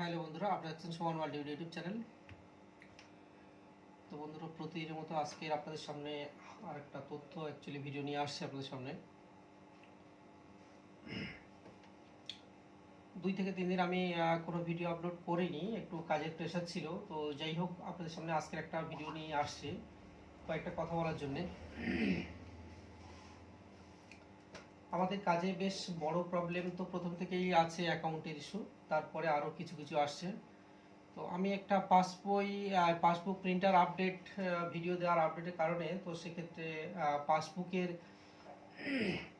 Hello বন্ধুরা, আপনারা দেখছেন সমান ওয়ার্ল্ড ইউটিউব চ্যানেল। তো বন্ধুরা, প্রতিদিনের মতো আজকে আপনাদের সামনে আরেকটা তথ্য অ্যাকচুয়ালি ভিডিও নিয়ে আসছে আপনাদের সামনে। দুই থেকে তিন দিন আমি কোনো ভিডিও আপলোড করিনি, একটু কাজের প্রেশার ছিল। তো যাই হোক, আপনাদের সামনে আজকের একটা ভিডিও নিয়ে আসছে। কয়েকটা কথা বলার জন্যে। আমাদের কাজে বেশ বড় প্রবলেম তো প্রথম থেকেই আছে অ্যাকাউন্টের ইস্যু তারপরে আরও কিছু কিছু আসছে। তো আমি একটা পাসবই পাসবুক প্রিন্টার আপডেট ভিডিও দেওয়ার আপডেটের কারণে, তো সেক্ষেত্রে পাসবুকের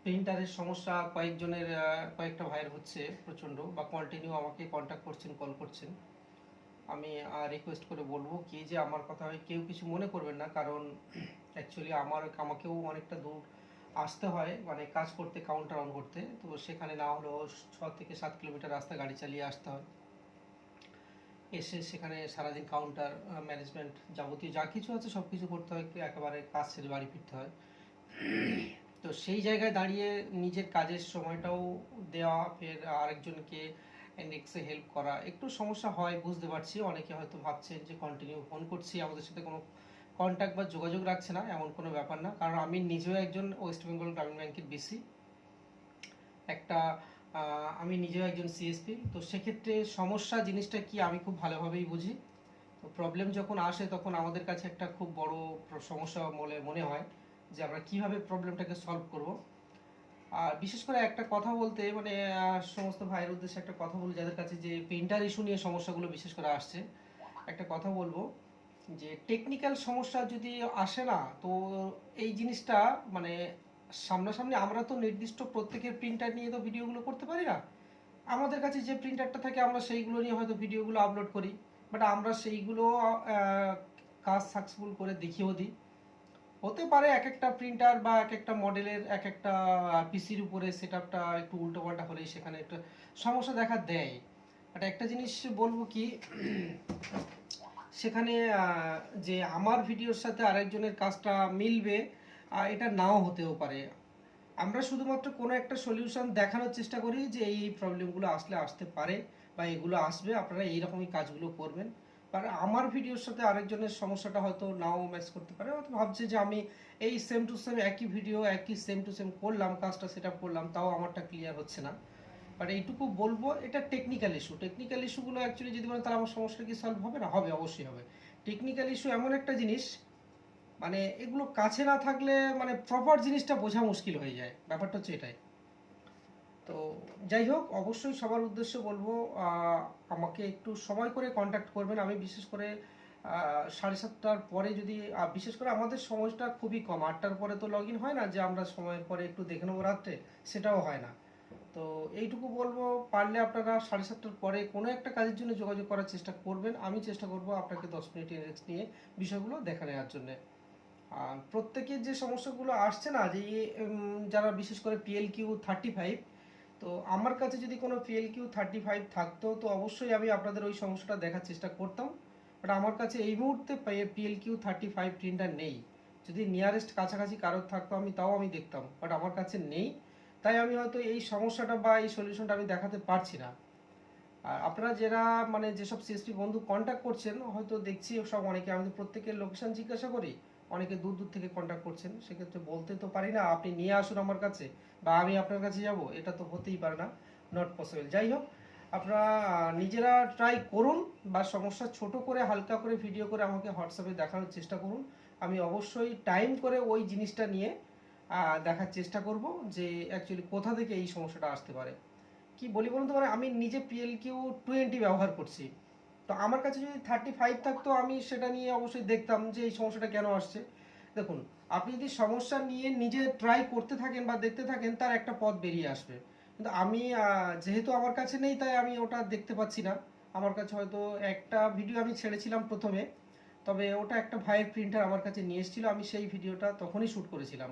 প্রিন্টারের সমস্যা কয়েকজনের কয়েকটা ভাইয়ের হচ্ছে প্রচণ্ড বা কন্টিনিউ আমাকে কন্ট্যাক্ট করছেন কল করছেন। আমি রিকোয়েস্ট করে বলব কি যে আমার কথা হয়, কেউ কিছু মনে করবেন না, কারণ অ্যাকচুয়ালি আমার, আমাকেও অনেকটা দূর আসতে হয় মানে কাজ করতে কাউন্টার অন করতে। তো সেখানে না হলেও ছ থেকে সাত কিলোমিটার রাস্তা গাড়ি চালিয়ে আসতে হয়। এসে সেখানে সারাদিন কাউন্টার ম্যানেজমেন্ট যাবতীয় যা কিছু আছে সব কিছু করতে হয় একেবারে কাজ ছেড়ে বাড়ি ফিরতে হয়। তো সেই জায়গায় দাঁড়িয়ে নিজের কাজের সময়টাও দেওয়া, ফের আরেকজনকে নেক্সে হেল্প করা। একটু সমস্যা হয়, বুঝতে পারছি। অনেকে হয়তো ভাবছেন যে কন্টিনিউ ফোন করছি, আমাদের সাথে কোনো কন্ট্যাক্ট বা যোগাযোগ রাখছে না, এমন কোনো ব্যাপার না। কারণ আমি নিজেও একজন ওয়েস্ট বেঙ্গল গ্রামীণ ব্যাংকের বিসি একটা আমি নিজেও একজন সিএসপি তো সেক্ষেত্রে সমস্যা জিনিসটা কি আমি খুব ভালোভাবেই বুঝি। তো প্রবলেম যখন আসে, তখন আমাদের কাছে একটা খুব বড় সমস্যা বলে মনে হয় যে আমরা কীভাবে প্রবলেমটাকে সলভ করব। আর বিশেষ করে একটা কথা বলতে মানে সমস্ত ভাইয়ের উদ্দেশ্যে একটা কথা বলি, যাদের কাছে যে প্রিন্টার ইস্যু নিয়ে সমস্যাগুলো বিশেষ করে আসছে। একটা কথা বলব যে টেকনিক্যাল সমস্যা যদি আসে না, তো এই জিনিসটা মানে সামনাসামনি আমরা তো নির্দিষ্ট প্রত্যেকের প্রিন্টার নিয়ে তো ভিডিওগুলো করতে পারি না। আমাদের কাছে যে প্রিন্টারটা থাকে, আমরা সেইগুলো নিয়ে হয়তো ভিডিওগুলো আপলোড করি। বাট আমরা সেইগুলো কাজ সাকসেসফুল করে দেখিয়েও দিই। হতে পারে এক একটা প্রিন্টার বা এক একটা মডেলের এক একটা পিসির উপরে সেট আপটা একটু উল্টোপাল্টা হলেই সেখানে একটা সমস্যা দেখা দেয়। বাট একটা জিনিস বলব কি সেখানে যে আমার ভিডিওর সাথে আরেকজনের কাজটা মিলবে এটা নাও হতেও পারে। আমরা শুধুমাত্র কোনো একটা সলিউশন দেখানোর চেষ্টা করি যে এই প্রবলেমগুলো আসলে আসতে পারে বা এগুলো আসবে, আপনারা এইরকমই কাজগুলো করবেন। আর আমার ভিডিওর সাথে আরেকজনের সমস্যাটা হয়তো নাও ম্যাচ করতে পারে, হয়তো ভাবছে যে আমি এই সেম টু সেম একই ভিডিও একই সেম টু সেম করলাম, কাজটা সেট করলাম, তাও আমারটা ক্লিয়ার হচ্ছে না। বাট এইটুকু বলব, এটা টেকনিক্যাল ইস্যু টেকনিক্যাল ইস্যুগুলো অ্যাকচুয়ালি যদি বলেন, তাহলে আমার সমস্যা কি সলভ হবে? না, হবে, অবশ্যই হবে। টেকনিক্যাল ইস্যু এমন একটা জিনিস মানে এগুলো কাছে না থাকলে মানে প্রপার জিনিসটা বোঝা মুশকিল হয়ে যায়। ব্যাপারটা হচ্ছে এটাই। তো যাই হোক, অবশ্যই সবার উদ্দেশ্যে বলব আমাকে একটু সময় করে কন্ট্যাক্ট করবেন। আমি বিশেষ করে সাড়ে সাতটার পরে যদি বিশেষ করে আমাদের সময়টা খুবই কম। আটটার পরে তো লগ হয় না যে আমরা সময়ের পরে একটু দেখে নেব রাত্রে, সেটাও হয় না। তো এইটুকু বলব, পারলে আপনারা সাড়ে সাতটার পরে কোনো একটা কাজের জন্য যোগাযোগ করার চেষ্টা করবেন। আমি চেষ্টা করব আপনাকে দশ মিনিট রেস্ট নিয়ে বিষয়গুলো দেখা নেওয়ার জন্যে। আর প্রত্যেকের যে সমস্যাগুলো আসছে না, যে যারা বিশেষ করে পিএল কিউ থার্টি ফাইভ তো আমার কাছে যদি কোনো পিএল কিউ থার্টি ফাইভ থাকতো, তো অবশ্যই আমি আপনাদের ওই সমস্যাটা দেখার চেষ্টা করতাম। বাট আমার কাছে এই মুহূর্তে PL Q thirty five printer নেই। যদি নিয়ারেস্ট কাছাকাছি কারোর থাকতো আমি, তাও আমি দেখতাম। বাট আমার কাছে নেই। তাই আমি হয়তো এই সমস্যাটা বা এই সলিউশনটা আমি দেখাতে পারছি না। আর আপনারা যারা মানে যেসব সিএসপি বন্ধু কন্ট্যাক্ট করছেন, হয়তো দেখছি সব অনেকে, আমি প্রত্যেকের লোকেশন জিজ্ঞাসা করি, অনেকে দূর দূর থেকে কন্ট্যাক্ট করছেন, সেক্ষেত্রে বলতে তো পারি না, আপনি নিয়ে আসুন আমার কাছে বা আমি আপনার কাছে যাব, এটা তো হতেই পারে না নট পসিবল যাই হোক, আপনারা নিজেরা ট্রাই করুন বা সমস্যা ছোট করে, হালকা করে ভিডিও করে আমাকে হোয়াটসঅ্যাপে দেখানোর চেষ্টা করুন। আমি অবশ্যই টাইম করে ওই জিনিসটা নিয়ে দেখার চেষ্টা করব যে অ্যাকচুয়ালি কোথা থেকে এই সমস্যাটা আসতে পারে। কি বলি বলুন তো মানে আমি নিজে পিএল কিউ টোয়েন্টি ব্যবহার করছি। তো আমার কাছে যদি থার্টি ফাইভ থাকতো, আমি সেটা নিয়ে অবশ্যই দেখতাম যে এই সমস্যাটা কেন আসছে। দেখুন, আপনি যদি সমস্যা নিয়ে নিজে ট্রাই করতে থাকেন বা দেখতে থাকেন, তার একটা পথ বেরিয়ে আসবে। কিন্তু আমি যেহেতু আমার কাছে নেই, তাই আমি ওটা দেখতে পাচ্ছি না। আমার কাছে হয়তো একটা ভিডিও আমি ছেড়েছিলাম প্রথমে, তবে ওটা একটা ভাইয়ের প্রিন্টার আমার কাছে নিয়ে এসেছিল, আমি সেই ভিডিওটা তখনই শ্যুট করেছিলাম।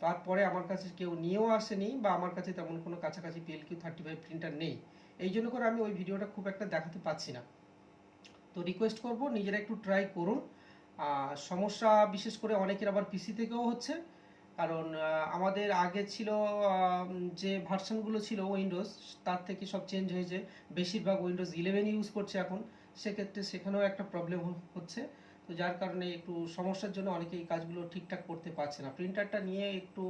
তারপরে আমার কাছে কেউ নিয়েও আসেনি বা আমার কাছে তেমন কোনো কাছাকাছি PL Q thirty five printer নেই। এই জন্য করে আমি ওই ভিডিওটা খুব একটা দেখাতে পাচ্ছি না। তো রিকোয়েস্ট করব, নিজেরা একটু ট্রাই করুন। সমস্যা বিশেষ করে অনেকের আবার পিসি থেকেও হচ্ছে। কারণ আমাদের আগে ছিল যে ভার্সনগুলো ছিল উইন্ডোজ তার থেকে সব চেঞ্জ হয়েছে। বেশিরভাগ উইন্ডোজ ইলেভেন ইউজ করছে এখন। সেক্ষেত্রে সেখানেও একটা প্রবলেম হচ্ছে। তো যার কারণে একটু সমস্যার জন্য অনেকে এই কাজগুলো ঠিকঠাক করতে পারছে না। প্রিন্টারটা নিয়ে একটু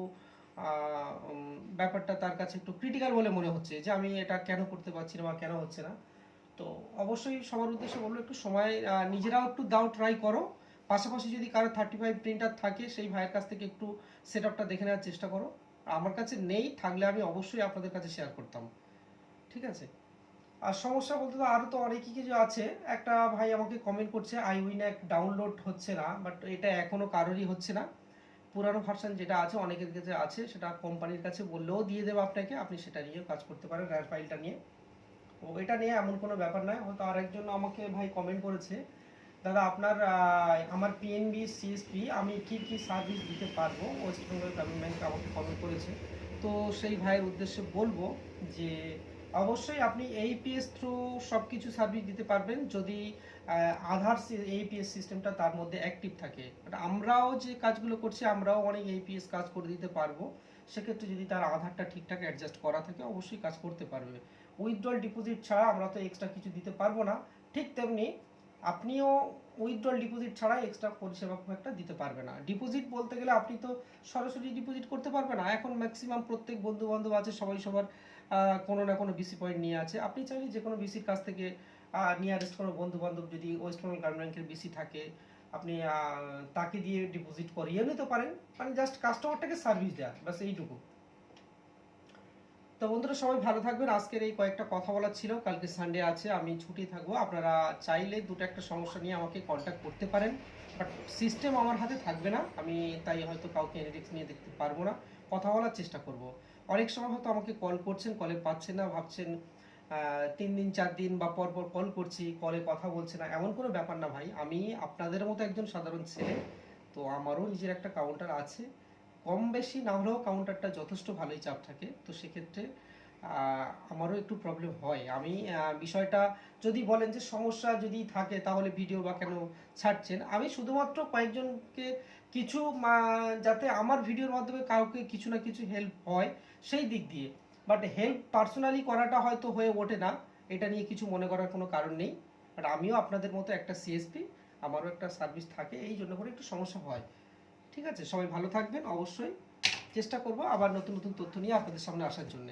ব্যাপারটা তার কাছে একটু ক্রিটিক্যাল বলে মনে হচ্ছে যে আমি এটা কেন করতে পারছি না বা কেন হচ্ছে না। তো অবশ্যই সবার উদ্দেশ্যে বলব একটু সময় নিজেরাও একটু দাও ট্রাই করো। পাশাপাশি যদি কারও থার্টি ফাইভ প্রিন্টার থাকে, সেই ভাইয়ের কাছ থেকে একটু সেট আপটা দেখে নেওয়ার চেষ্টা করো। আমার কাছে নেই, থাকলে আমি অবশ্যই আপনাদের কাছে শেয়ার করতাম। ঠিক আছে? আর সমস্যা বলতে তো আরও তো অনেকই কিছু আছে। একটা ভাই আমাকে কমেন্ট করছে, আই উইন্যাক ডাউনলোড হচ্ছে না। বাট এটা এখনও কারোরই হচ্ছে না। পুরানো ভার্সান যেটা আছে, অনেকের কাছে আছে, সেটা কোম্পানির কাছে বললেও দিয়ে দেবে আপনাকে। আপনি সেটা নিয়ে কাজ করতে পারেন র্যার ফাইলটা নিয়ে। ও এটা নিয়ে এমন কোনো ব্যাপার নয়। হয়তো আরেকজন আমাকে ভাই কমেন্ট করেছে, দাদা, আপনার আমার পিএনবি সিএসপি আমি কি কি সার্ভিস দিতে পারব? ওয়েস্ট বেঙ্গল গ্রামীণ ব্যাংক আমাকে কমেন্ট করেছে। তো সেই ভাইয়ের উদ্দেশ্যে বলব যে অবশ্যই আপনি এইপিএস থ্রু সব কিছু সার্ভিস দিতে পারবেন যদি আধার এইপিএস সিস্টেমটা তার মধ্যে অ্যাক্টিভ থাকে। আমরাও যে কাজগুলো করছি, আমরাও অনেক এইপিএস কাজ করে দিতে পারব। সেক্ষেত্রে যদি তার আধারটা ঠিকঠাক অ্যাডজাস্ট করা থাকে, অবশ্যই কাজ করতে পারবে। উইথড্রল ডিপোজিট ছাড়া আমরা তো এক্সট্রা কিছু দিতে পারব না। ঠিক তেমনি আপনিও উইথড্রল ডিপোজিট ছাড়া এক্সট্রা পরিষেবা খুব একটা দিতে পারবে না। ডিপোজিট বলতে গেলে আপনি তো সরাসরি ডিপোজিট করতে পারবেন না। এখন ম্যাক্সিমাম প্রত্যেক বন্ধু বান্ধব আছে, সবাই সবার কোনো না কোনো বিসি পয়েন্ট নিয়ে আছে। আপনি চাইলে যে কোনো বিসির কাছ থেকে নিয়ারেস্ট কোনো বন্ধু বান্ধব যদি ওয়েস্ট বেঙ্গল গ্রামীণ বিসি থাকে, আপনি তাকে দিয়ে ডিপোজিট করিয়ে নিতে পারেন। মানে জাস্ট কাস্টমারটাকে সার্ভিস দেওয়া ব্যাস এইটুকু। তো বন্ধুরা, সবাই ভালো থাকবেন। আজকের এই কয়েকটা কথা বলার ছিল, কালকে সানডে আছে, আমি ছুটি থাকব। আপনারা চাইলে দুটো একটা সমস্যা নিয়ে আমাকে কন্ট্যাক্ট করতে পারেন। বাট সিস্টেম আমার হাতে থাকবে না, আমি তাই হয়তো কাউকে এনারিক্স নিয়ে দেখতে পারব না। কথা বলার চেষ্টা করব। অনেক সময় হয়তো আমাকে কল করছেন কলে পাচ্ছেন না, ভাবছেন তিন দিন, চার দিন বা পর পর কল করছি কলে কথা বলছে না, এমন কোনো ব্যাপার না ভাই। আমি আপনাদের মতো একজন সাধারণ ছেলে, তো আমারও নিজের একটা কাউন্টার আছে। কম বেশি না হলেও কাউন্টারটা যথেষ্ট ভালোই চাপ থাকে, তো সেক্ষেত্রে আমারও একটু প্রবলেম হয়। আমি বিষয়টা যদি বলেন যে সমস্যা যদি থাকে তাহলে ভিডিও বা কেন ছাড়ছেন? আমি শুধুমাত্র কয়েকজনকে কিছু যাতে আমার ভিডিওর মাধ্যমে কাউকে কিছু না কিছু হেল্প হয় সেই দিক দিয়ে। বাট হেল্প পার্সোনালি করাটা হয়তো হয়ে ওঠে না। এটা নিয়ে কিছু মনে করার কোনো কারণ নেই। বাট আমিও আপনাদের মতো একটা সিএসপি আমারও একটা সার্ভিস থাকে, এই জন্য করে একটু সমস্যা হয়। ঠিক আছে? সবাই ভালো থাকবেন অবশ্যই। চেষ্টা করব আবার নতুন নতুন তথ্য নিয়ে আপনাদের সামনে আসার জন্য।